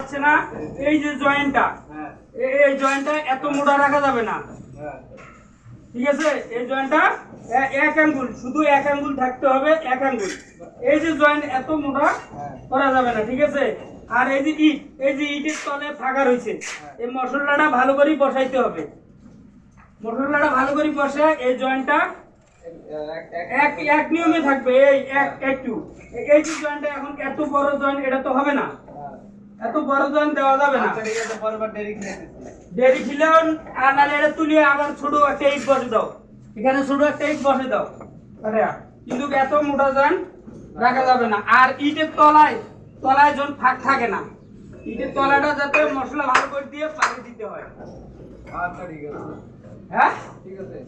হচ্ছে না? এই যে জয়েন্টটা এই জয়েন্টটা এত মোটা রাখা যাবে না। ঠিক আছে? এই জয়েন্টটা এক আঙ্গুল শুধু এক আঙ্গুল থাকতে হবে, এক আঙ্গুল এই যে জয়েন্ট এত মোটা করা যাবে না, ঠিক আছে? আর এই যে ইট, এই যে ইটের তলে ফাঁকা রয়েছে। এই মশলাটা ভালো করে বসাইতে হবে। মশলাটা ভালো করে বসে, এই জয়েন্টটা এক এক নিয়মে থাকবে, এই এক একটু। এই যে জয়েন্টটা এখন এত বড় জয়েন্ট এটা তো হবে না। এত বড় দেওয়া যাবে না। দেরি খিলেও আর নাহলে এটা তুলিয়ে আবার ছোট একটা ইট বসে দাও। এখানে ছোট একটা ইট বসে দাও। আরে কিন্তু এত মোটা যান রাখা যাবে না। আর ইটের তলায় তলায় জন ফাঁক থাকে না। ইটের তলাটা যাতে মশলা ভালো করে দিয়ে পানি দিতে হয়। আচ্ছা ঠিক আছে। হ্যাঁ? ঠিক আছে।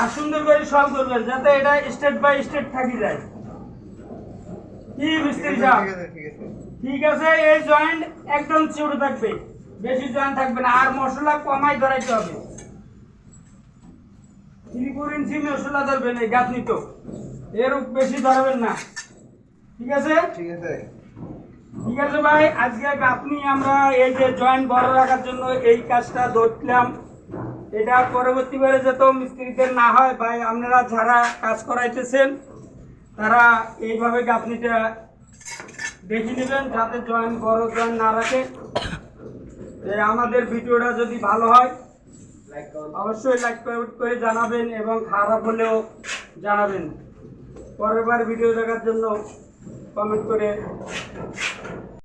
আর সুন্দর করে সল করবেন যাতে এটা স্টেপ বাই স্টেপ থাকি যায়। কি মিস্ত্রি সাহেব? ঠিক আছে এই জয়েন্ট একদম ছোট থাকবে। বেশি জয়েন্ট থাকবে না আর মশলা কমাই ধরাইতে হবে। ইঞ্চি মশলা ধরবেন এই গাঁথনি তো। এর বেশি ধরবেন না। ঠিক আছে? ঠিক আছে। ঠিক আছে ভাই আজকে গাঁথনি আমরা এই যে জয়েন্ট বড় রাখার জন্য এই কাজটা ধরলাম। এটা পরবর্তীবারে যাতে মিস্ত্রিদের না হয় ভাই আপনারা যারা কাজ করাইতেছেন তারা এইভাবে গাঁথনিটা দেখে নেবেন, যাতে জয়েন বড় জয়েন না রাখে। আমাদের ভিডিওটা যদি ভালো হয়, অবশ্যই লাইক করে জানাবেন এবং খারাপ হলেও জানাবেন। পরের বার ভিডিও দেখার জন্য কমেন্ট করে